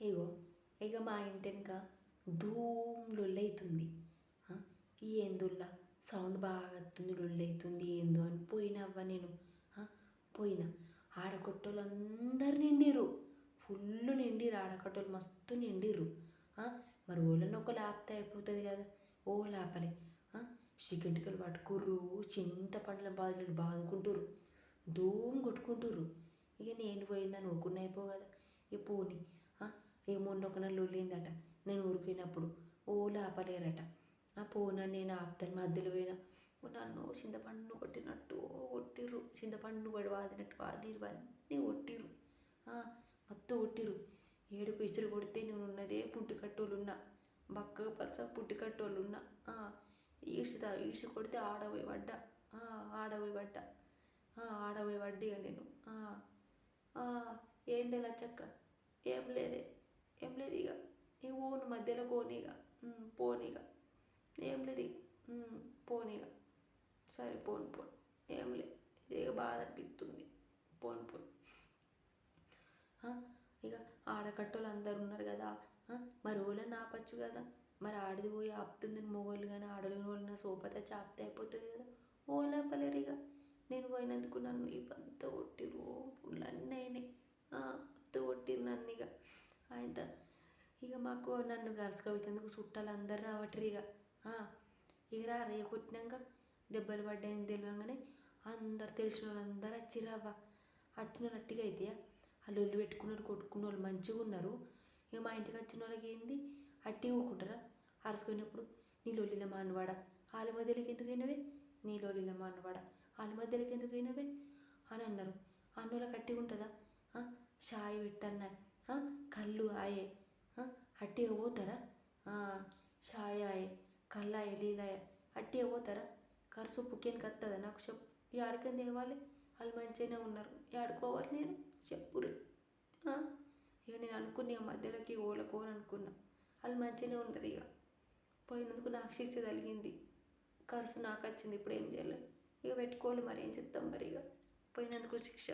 ఇగో ఇక మా ఇంటి వెనుక ధూమ్ లొల్లైతుంది ఈ ఎందుల్లా సౌండ్ బాగా వస్తుంది లొల్లైతుంది ఏందో అని పోయినవ్వ నేను. పోయిన. ఆడకొట్టోళ్ళు అందరు నిండిరు ఫుల్ నిండిరు ఆడకట్టోళ్ళు మస్తు నిండిరు మరి ఓళ్ళని ఒక లేపతే అయిపోతుంది కదా ఓ లాపలే. చికెంటికలు పట్టుకుర్రు చింతపండ్ల బాధలు బాదుకుంటుర్రు. ధూమ్ కొట్టుకుంటుర్రు. ఇక నేను పోయిందని ఊరుకున్న అయిపో కదా. ఇక పోని. ఇక మొన్న ఒక నెల లొల్లిందట నేను ఊరికినప్పుడు ఓ ఆపలేరట ఆ పోనా నేను ఆపుతాను మధ్యలో పోయినా. నన్ను చింతపండు కొట్టినట్టు కొట్టిర్రు. చింతపండు పడి వాదినట్టు వాదిరు అన్నీ కొట్టిర్రు. మొత్తం కొట్టిర్రు. ఏడుకు ఇసురు కొడితే నేను ఉన్నదే పుట్టి కట్టోళ్ళు ఉన్నా బక్కగా పలస పుట్టి కట్టోళ్ళు ఉన్నా ఆ, ఈడ్చుతా ఈడ్చి కొడితే ఆడబోయి పడ్డా. ఆడబోయి పడ్డా. ఆ, పడ్డా నేను. ఏందే ఏంది లచ్చక్క? ఏం లేదే. ఏం లేదు ఇక ఇక పోను మధ్యలో పోనీగా పోనీగా ఏం లేదు ఇక పోనీగా సరే పోను పోను. ఏం లేదు ఇక బాధ అనిపిస్తుంది పోను పోను. ఇక ఆడకట్టోళ్ళు అందరు ఉన్నారు కదా. మరి ఓళ్ళని ఆపచ్చు కదా. మరి ఆడిది పోయి ఆపుతుంది మొగోళ్ళు కానీ ఆడలేని వాళ్ళు నా సోపత చాపితే అయిపోతుంది కదా. ఓలాపలేరు ఇక నేను పోయినందుకు నన్ను ఇవంతా కొట్టిరు పుళ్ళు అన్నీ అయినాయి అంతా కొట్టిరు నన్ను ఇక ఆయన ఇక మాకు నన్ను గరసకవితందుకు చుట్టాలు అందరు రావట్రు ఇక ఇక రా రే కొట్టినాక దెబ్బలు పడ్డాయని తెలియగానే అందరు తెలిసిన వాళ్ళు అందరు వచ్చిరవ్వ వచ్చిన వాళ్ళు అట్టిగా అయితే వాళ్ళు ఒళ్ళు పెట్టుకున్నారు కొట్టుకున్న వాళ్ళు మంచిగా ఉన్నారు. ఇక మా ఇంటికి వచ్చిన వాళ్ళకి ఏంది? అట్టి ఊకుంటారా అరసుకునేప్పుడు నీ లొల్లిల మానవాడ? వాళ్ళ మధ్యలోకి ఎందుకు అయినవే నీ లొల్లిల మానవాడ? వాళ్ళ మధ్యలోకి ఎందుకు అయినవే అని అన్నారు. అన్నోళ్ళ కట్టి ఉంటుందా? షాయి పెట్టన్నా కళ్ళు ఆయే. ఆ, అట్టిగా పోతారా ఆ, చాయ్ ఆయే కళ్ళు ఆయే పోతారా ఖర్చు పుక్కేనికి వస్తుందా నాకు చెప్పు ఈ ఆడికని తేవాలి వాళ్ళు మంచిగానే ఉన్నారు ఆడుకోవాలి నేను చెప్పురు ఇక నేను అనుకున్నా ఇక మధ్యలోకి ఓలకోని అనుకున్నా వాళ్ళు మంచిగానే ఉన్నారు ఇక పోయినందుకు నాకు శిక్ష తగిలింది ఖర్చు నాకు వచ్చింది ఇప్పుడు ఏం చేయలేదు ఇక పెట్టుకోవాలి మరి ఏం చేద్దాం మరి ఇక పోయినందుకు శిక్ష